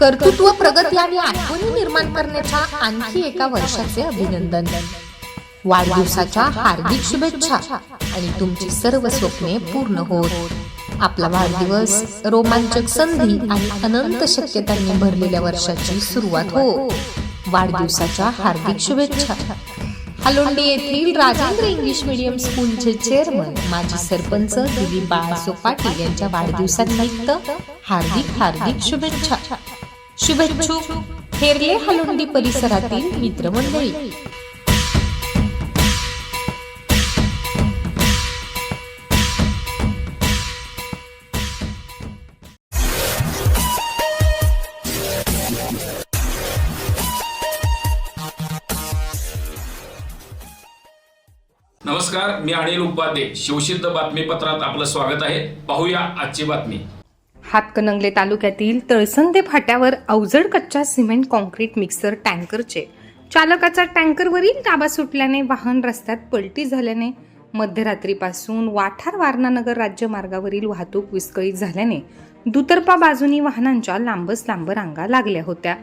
कर्तृत्व प्रगती आणि आठवणी निर्माण करण्याच्या आणखी एका वर्षाचे अभिनंदन. वाढदिवसाच्या हार्दिक शुभेच्छा आणि तुमची सर्व स्वप्ने पूर्ण होत. आपला वाढदिवस रोमांचक संधी आणि अनंत शक्यतांनी भरलेल्या वर्षाची सुरुवात हो. वाढदिवसाच्या हार्दिक शुभेच्छा. हलोंडी येथील राजेंद्र इंग्लिश मीडियम स्कूलचे चेअरमन माजी सरपंच दिलीप बाळासो पाटील यांच्या वाढदिवसानिमित्त हार्दिक हार्दिक शुभेच्छा. शुभेच्छुक हेरले हलुंडी परिसरातील मित्रमंडळी. नमस्कार मी अनिल उपाध्ये. शिवसिद्ध बातमीपत्रात आपलं स्वागत आहे. पाहूया आजची बातमी. हातकणंगले तालुक्यातील तळसंदे फाट्यावर अवजड कच्चा सिमेंट कॉन्क्रीट मिक्सर टँकरचे. चालकाचा टँकरवरील ताबा सुटल्याने वाहन रस्त्यात पलटी झाल्याने मध्यरात्रीपासून वाठार वारणानगर राज्यमार्गावरील वाहतूक विस्कळीत झाल्याने दुतर्फा बाजूनी वाहनांच्या लांबच लांब रांगा लागल्या होत्या.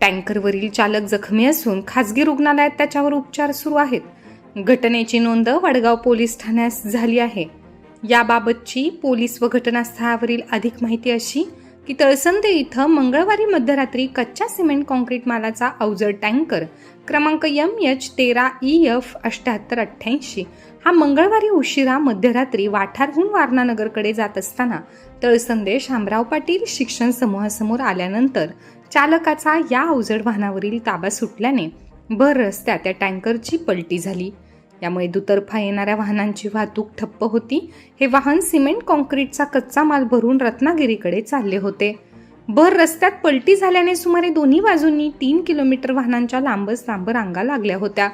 टँकरवरील चालक जखमी असून खासगी रुग्णालयात त्याच्यावर उपचार सुरू आहेत. घटनेची नोंद वडगाव पोलीस ठाण्यास झाली आहे. याबाबतची पोलीस व घटनास्थळावरील अधिक माहिती अशी की तळसंदे इथं मंगळवारी मध्यरात्री कच्च्या सिमेंट कॉन्क्रीट मालाचा अवजड टँकर क्रमांक यम एच तेरा ई एफ अठ्ठ्याहत्तर अठ्ठ्याऐंशी हा मंगळवारी उशिरा मध्यरात्री वाठारहून वारणानगरकडे जात असताना तळसंदे शामराव पाटील शिक्षण समूहासमोर आल्यानंतर चालकाचा या अवजड वाहनावरील ताबा सुटल्याने भर रस्त्यात त्या टँकरची पलटी झाली. यामुळे दुतर्फा येणाऱ्या वाहनांची वाहतूक ठप्प होती. हे वाहन सिमेंट कॉन्क्रीटचा कच्चा माल भरून रत्नागिरीकडे चालले होते. भर रस्त्यात पलटी झाल्याने सुमारे दोन्ही बाजूंनी तीन किलोमीटर वाहनांच्या लांबच लांब रांगा लागल्या होत्या.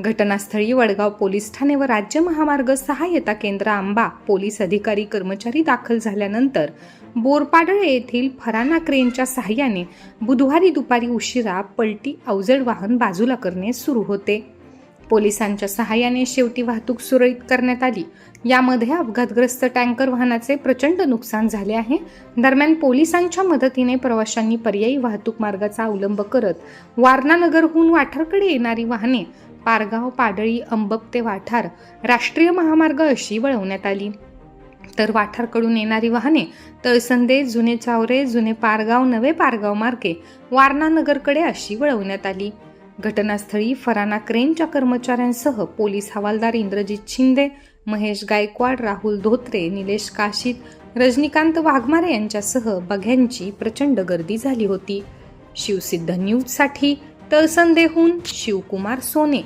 घटनास्थळी वडगाव पोलीस ठाणे व राज्य महामार्ग सहाय्यता केंद्र आंबा पोलीस अधिकारी कर्मचारी दाखल झाल्यानंतर बोरपाडळ येथील फराना क्रेनच्या सहाय्याने बुधवारी दुपारी उशिरा पलटी अवजड वाहन बाजूला करणे सुरू होते. पोलिसांच्या सहाय्याने शेवटी वाहतूक सुरळीत करण्यात आली. यामध्ये अपघातग्रस्त टँकर वाहनाचे प्रचंड नुकसान झाले आहे. दरम्यान पोलिसांच्या मदतीने प्रवाशांनी पर्यायी वाहतूक मार्गाचा अवलंब करत वारणानगरहून वाठारकडे येणारी वाहने पारगाव पाडळी अंबक ते वाठार राष्ट्रीय महामार्ग अशी वळवण्यात आली. तर वाठारकडून येणारी वाहने तळसंदे जुने चावरे जुने पारगाव नवे पारगाव मार्गे वारणानगरकडे अशी वळवण्यात आली. घटनास्थळी फराना क्रेनच्या कर्मचाऱ्यांसह पोलीस हवालदार इंद्रजित शिंदे महेश गायकवाड राहुल धोत्रे निलेश काशीत रजनीकांत वाघमारे यांच्यासह बघ्यांची प्रचंड गर्दी झाली होती. शिवसिद्ध न्यूजसाठी तळसंदेहून शिवकुमार सोने.